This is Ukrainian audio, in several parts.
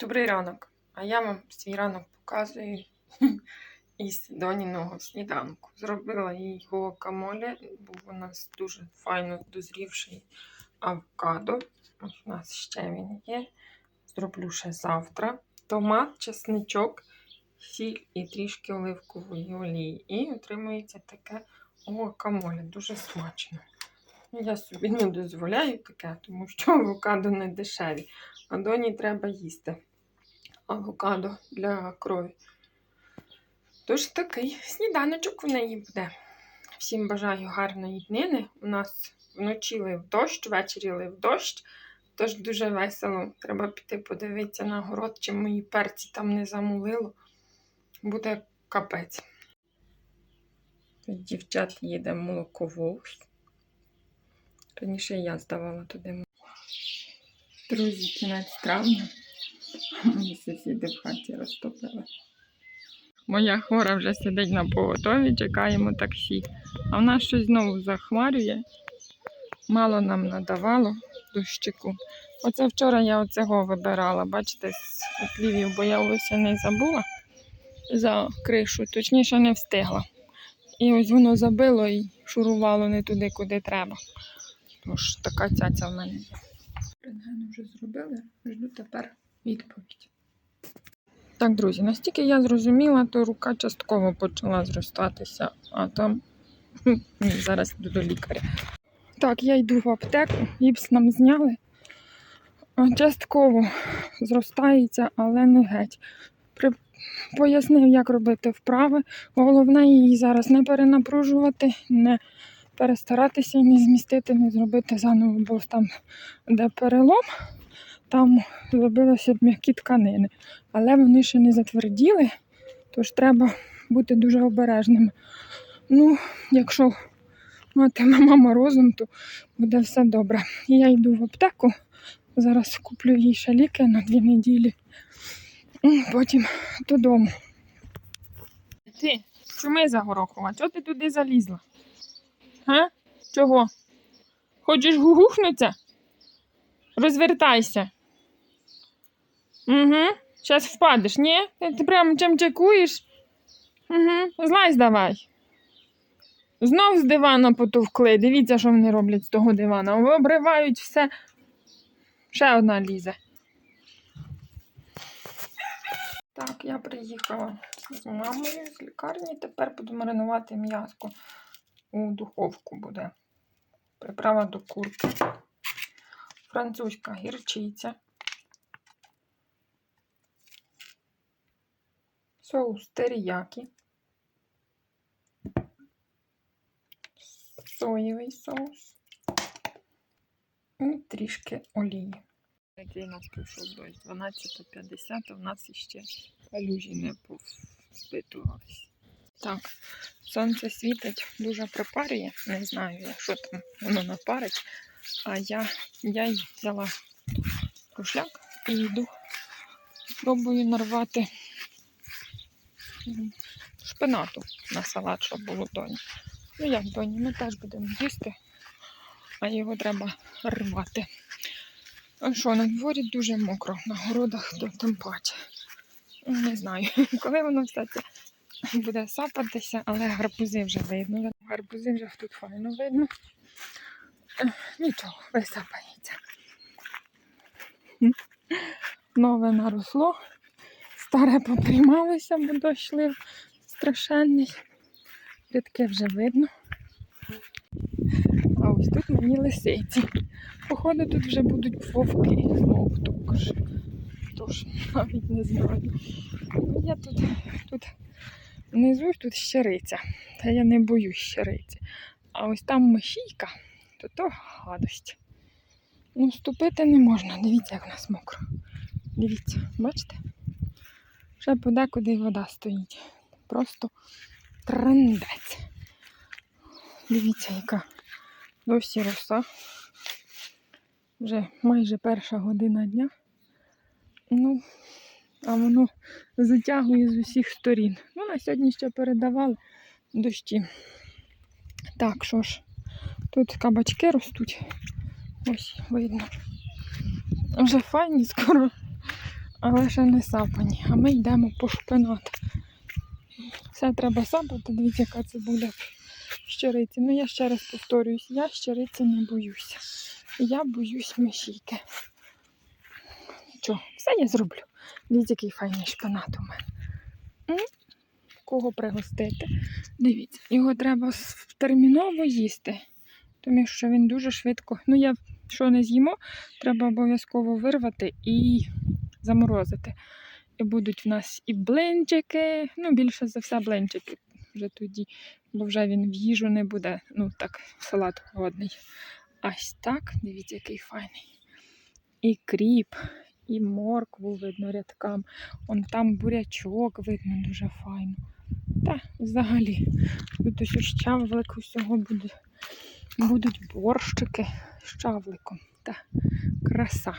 Добрий ранок. А я вам свій ранок показую із доніного сніданку. Зробила їй гуакамоле, був у нас дуже файно дозрівший авокадо. Ось у нас ще він є. Зроблю ще завтра. Томат, чесничок, сіль і трішки оливкової олії. І отримується таке гуакамоле. Дуже смачно. Я собі не дозволяю таке, тому що авокадо не дешеві. А доні треба їсти авокадо для крові. Тож такий сніданочок в неї буде. Всім бажаю гарної днини. У нас вночі лив дощ, ввечері лив дощ. Тож дуже весело. Треба піти подивитися на город, чи мої перці там не замулило. Буде капець. Дівчат їде молоковоз. Раніше я здавала туди. Друзі, кінець травня. Мої сусіди в хаті розтопили. Моя хвора вже сидить на поготові, чекаємо таксі. А в нас щось знову захмарює. Мало нам надавало дощику. Оце вчора я оцього вибирала, бачите, з оплівів, бо я осіней забула за кришу, точніше не встигла. І ось воно забило і шурувало не туди, куди треба. Тож така цяця в мене є. Рентген вже зробили, жду тепер відповідь. Так, друзі, настільки я зрозуміла, то рука частково почала зростатися, а там зараз йду до лікаря. Так, я йду в аптеку, гіпс нам зняли. Частково зростається, але не геть. При... Пояснив, як робити вправи. Головне її зараз не перенапружувати, не перестаратися, не змістити, не зробити заново, бо там, де перелом, там зробилися б м'які тканини. Але вони ще не затверділи, тож треба бути дуже обережними. Ну, якщо матиме мама розум, то буде все добре. Я йду в аптеку. Зараз куплю їй ще ліки на дві неділі. Потім додому. Ти, чуми за горохова, чого ти туди залізла? Га? Чого? Хочеш гугухнутися? Розвертайся. Угу. Зараз впадеш, ні? Ти прямо чим чекуєш? Угу. Злазь давай. Знов з дивана потовкли. Дивіться, що вони роблять з того дивана. Обривають все. Ще одна лізе. Так, я приїхала з мамою з лікарні. Тепер буду маринувати м'язко. У духовку буде. Приправа до курки. Французька гірчиця. Соус теріякі. Соєвий соус. І трішки олії. Який у нас прийшов дощ 12.50, а в нас іще калюжі не повпитувалися. Так, сонце світить, дуже припарює. Не знаю, що там воно напарить. А я, я взяла рушляк і йду. Спробую нарвати шпинату на салат, щоб було доні. Ну як доні, ми теж будемо їсти, а його треба рвати. А що, на дворі дуже мокро, на городах тим паче. Не знаю, коли воно все це буде сапатися, але гарбузи вже видно. Гарбузи вже тут файно видно. Нічого, висапається. Нове наросло, старе поприймалося, бо дощ лив страшенний. Рідке вже видно. А ось тут мені лисиці. Походу, тут вже будуть вовки знову також. Тож, навіть не знаю. Ну, я тут, тут внизу тут щириця. Та я не боюсь щириці. А ось там мишійка, то то гадость. Ну, ступити не можна. Дивіться, як в нас мокро. Дивіться, бачите? Ще подекуди вода стоїть. Просто трендець. Дивіться, яка досі роса. Вже майже перша година дня. Ну, а воно затягує з усіх сторін. Ну, на сьогодні ще передавали дощі. Так, що ж, тут кабачки ростуть. Ось видно. Вже файні скоро. але ще не сапані. А ми йдемо по шпинат. Все треба сапати, дивіться, яка цибуля щириці. Ну я ще раз повторююсь, я щириці не боюся. Я боюсь мишійки. Нічого, все я зроблю. Дивіться, який файний шпинат у мене. Кого пригостити? Дивіться, його треба терміново їсти, тому що він дуже швидко. Ну, я що не з'їмо, треба обов'язково вирвати і заморозити. І будуть в нас і блинчики, ну, більше за все блинчики вже тоді, бо вже він в їжу не буде. Ну, так, салат годний. Ось так, дивіться, який файний. І кріп, і моркву видно рядкам. Он там бурячок видно дуже файно. Та взагалі, тут ось щавлик усього буде. Будуть борщики з щавликом. Та краса.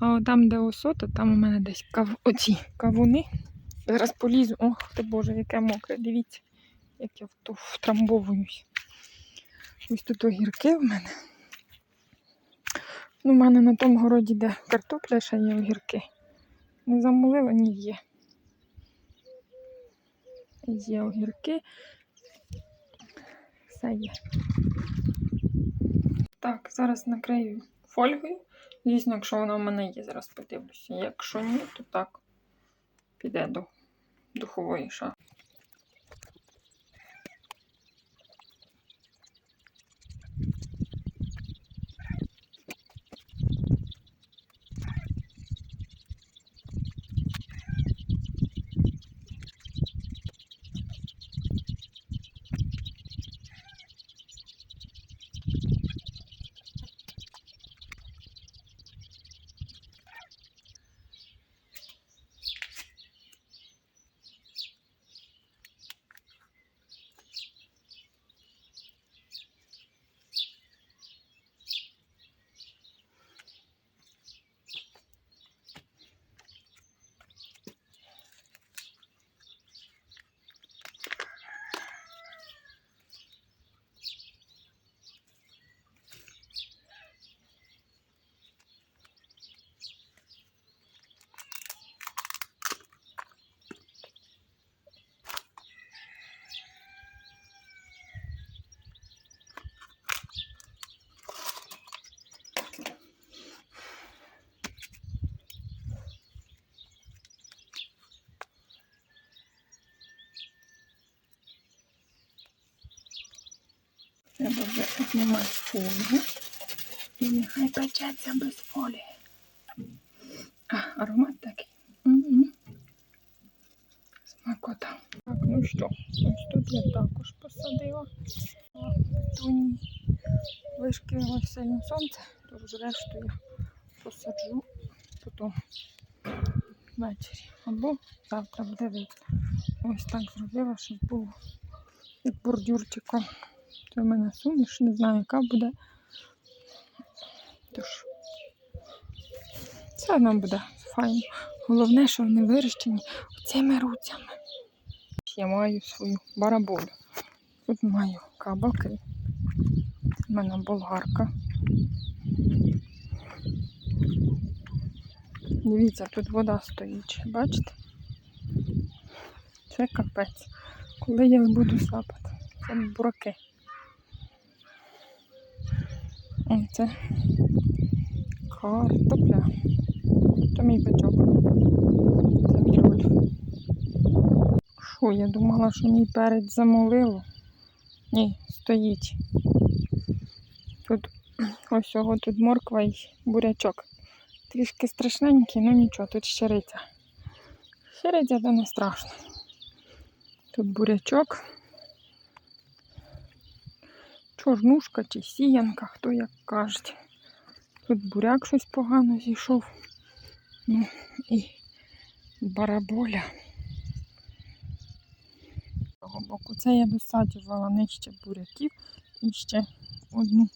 А там, де осота, там у мене десь кав... оці кавуни. Зараз полізу. Ох ти Боже, яке мокре. Дивіться, як я втрамбовуюсь. Ось тут огірки в мене. Ну, у мене на тому городі, де картопля ще є огірки. Не замолила, ні є. Є огірки. Все є. Так, зараз накрию фольгою. Звісно, якщо вона в мене є, зараз подивлюся. Якщо ні, то так піде до духової шафи. Треба вже знімати фольгу. І нехай печеться без фолії. А, аромат такий. М-м. Смакота. Так, ну що, ось тут я також посадила. Тут вишкіло сильно сонце, тож решту я посаджу потім ввечері. Або завтра буде видно. Ось так зробила, щоб було як бордюрчиком. Це в мене суміш, не знаю, яка буде. Тож, це нам буде файно. Головне, що вони вирощені цими руцями. Я маю свою бараболю. Тут маю кабаки. У мене болгарка. Дивіться, тут вода стоїть. Бачите? Це капець. Коли я буду сапати? Це бураки. Це картопля. Це мій бичок. Це мій роль. Що, я думала, що мій перець замолило. Ні, стоїть. Тут ось цього тут морква і бурячок. Трішки страшненький, ну нічого, тут щириця. Щириця то не страшно. Тут бурячок. Чорнушка чи сіянка, хто як кажуть. Тут буряк щось погано зійшов. Ну і бараболя. Того боку. Це я досаджувала нижче буряків і ще одну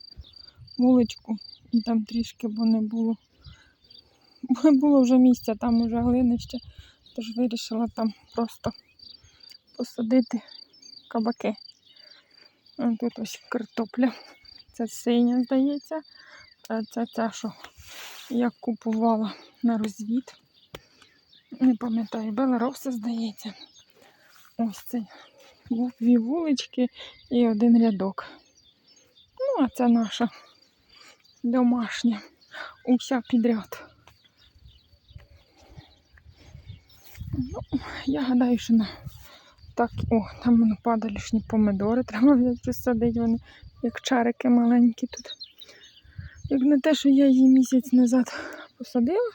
вуличку. І там трішки, бо не було. Було вже місця, там уже глинище. Тож вирішила там просто посадити кабаки. Тут ось картопля. Це синя, здається. Це ця, що я купувала на розвід. Не пам'ятаю, Беларуса, здається. Ось цей. Дві вулички і один рядок. Ну, а це наша домашня. Уся підряд. Ну, я гадаю, що на так, о, там воно падалішні помидори. Треба взяти розсадити вони, як чарики маленькі тут. Як не те, що я її місяць назад посадила,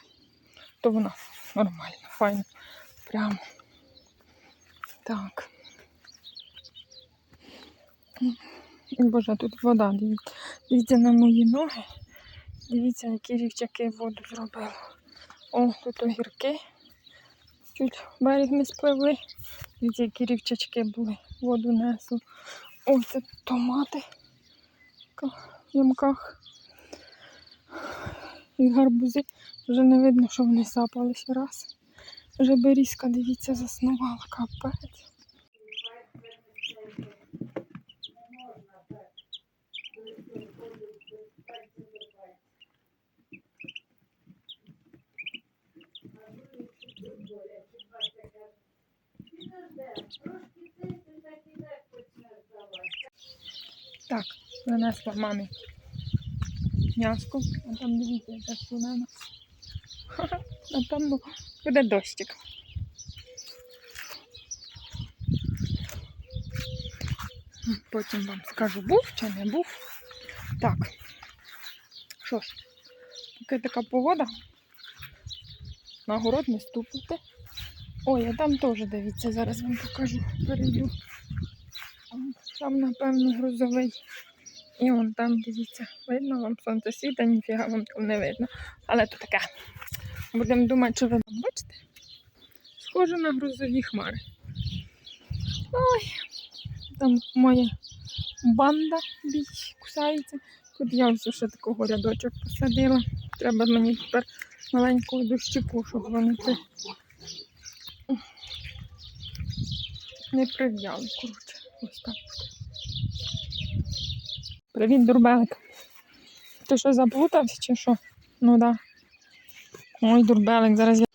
то вона нормально, файно. Прямо. Так. Боже, тут вода, дивіться. Дивіться на мої ноги. Дивіться, які рівчаки воду зробили. О, тут огірки. Чуть берег не спливли. Дивіться, які рівчачки були. Воду несли. Ось це томати в ямках. І гарбузи. Вже не видно, що вони сапалися раз. Вже берізка, дивіться, заснувала капець. Так, принесла мамі м'яско, а там дивіться, яка слонена. Напевно, буде дощик. Потім вам скажу, був чи не був. Так. Що ж, поки така погода. На город не ступите. Ой, а там теж дивіться, зараз вам покажу, перейду. Там, напевно, грузовий. І вон там, дивіться, видно вам сонце світа, ніфіга вам там не видно. Але то таке. Будемо думати, що ви бачите. Схоже на грузові хмари. Ой, там моя банда більш кусається. Тут я ось ще такого рядочок посадила. Треба мені тепер маленького дощику, щоб вони це не прив'яли. Коротше, ось так. Привіт, дурбелик. Ти що заплутався чи що? Ну да. Ой, дурбелик, зараз я.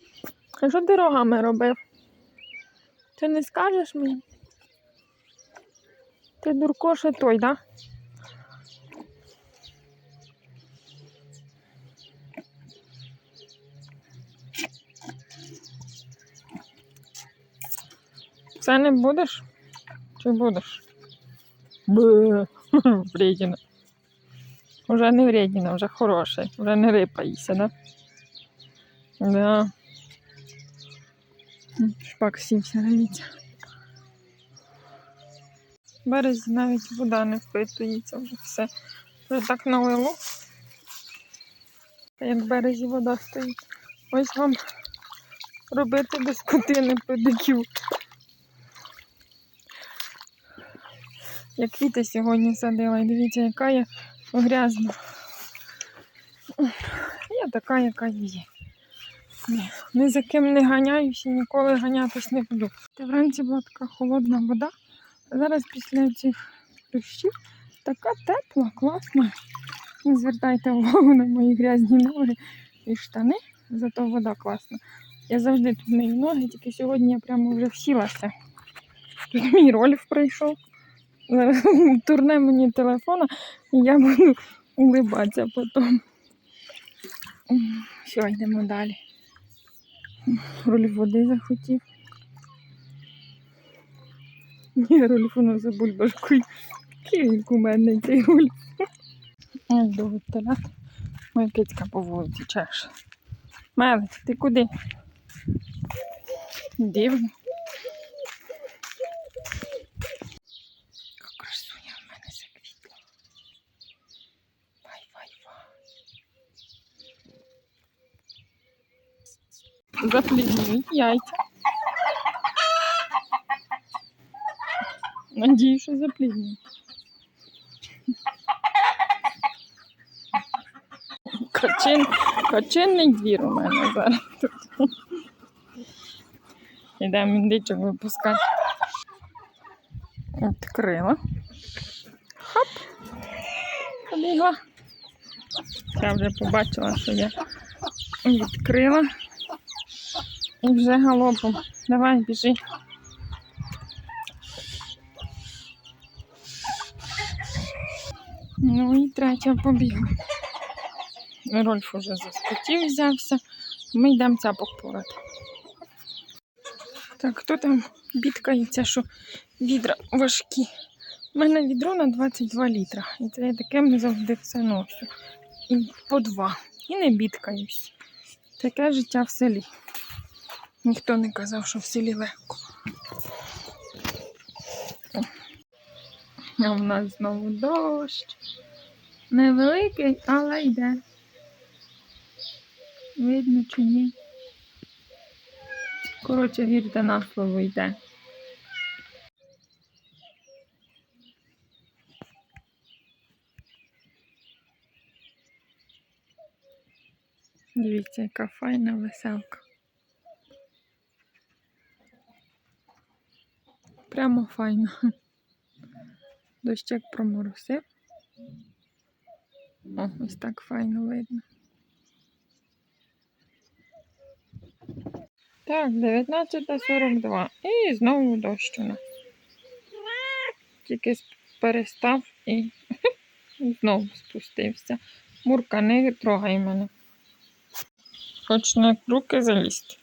А що ти рогами робив? Ти не скажеш мені? Ти дурко ще той, да? Це не будеш? Чи будеш? Бе, вредина. Уже не вредина, вже хороший, вже не рипається, да? Да. Шпак сівся, дивіться. Березі навіть вода не впитується, вже все. Вже так налило. Як в березі вода стоїть. Ось вам робити без скотини педикюр. Я квіти сьогодні садила, і дивіться, яка я грязна. Я така, яка є. Ні, Ні за ким не ганяюся, ніколи ганятись не буду. Та вранці була така холодна вода. А зараз після цих дощів така тепла, класна. Не звертайте увагу на мої грязні ноги і штани, зато вода класна. Я завжди тут мию ноги, тільки сьогодні я прямо вже всілася. Тут мій Рольф прийшов. Турне мені телефона, і я буду улибатися потім. Все, йдемо далі. Рольф води захотів. Ні, у нас за бульбашкою. Який він кумедний цей Рольф. Довго телят. Моя кицька по вулиці чеше. Мелець, ти куди? Дивно. Запліднюють яйця. Надію, що запліднюють. Качин, качинний двір у мене зараз тут. Ідемо індичок випускати. Відкрила. Хоп. Побігла. Я вже побачила, що я відкрила. І вже галопом. Давай, біжи. Ну і третя побігла. Рольф уже за скотів взявся. Ми йдемо цяпок порати. Так, хто там бідкається, що відра важкі? У мене відро на 22 літра. І це я таким завжди все ношу. І по два. І не бідкаюсь. Таке життя в селі. Ніхто не казав, що в селі легко. А в нас знову дощ. Невеликий, але йде. Видно чи ні. Коротше, вірте на слово йде. Дивіться, яка файна веселка. Прямо файно. Дощик проморосив. О, ось так файно видно. Так, 19.42. І знову дощ у нас. Тільки перестав і знову спустився. Мурка, не трогай мене. Хоч на руки залізти.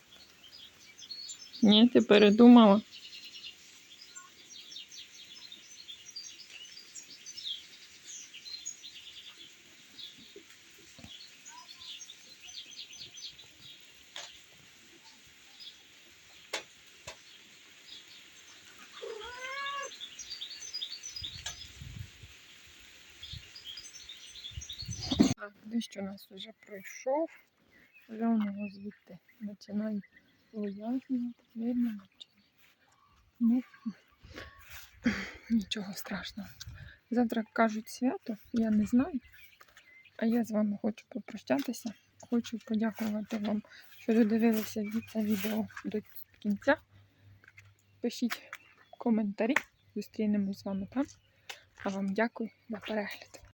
Ні, ти передумала. Так, дощ у нас вже пройшов. Вже у нього звідти починає вияснювати. Видно, чи ні? Ну, нічого страшного. Завтра кажуть свято, я не знаю. А я з вами хочу попрощатися. Хочу подякувати вам, що додивилися це відео до кінця. Пишіть коментарі. Зустрінемось з вами там. А вам дякую за перегляд.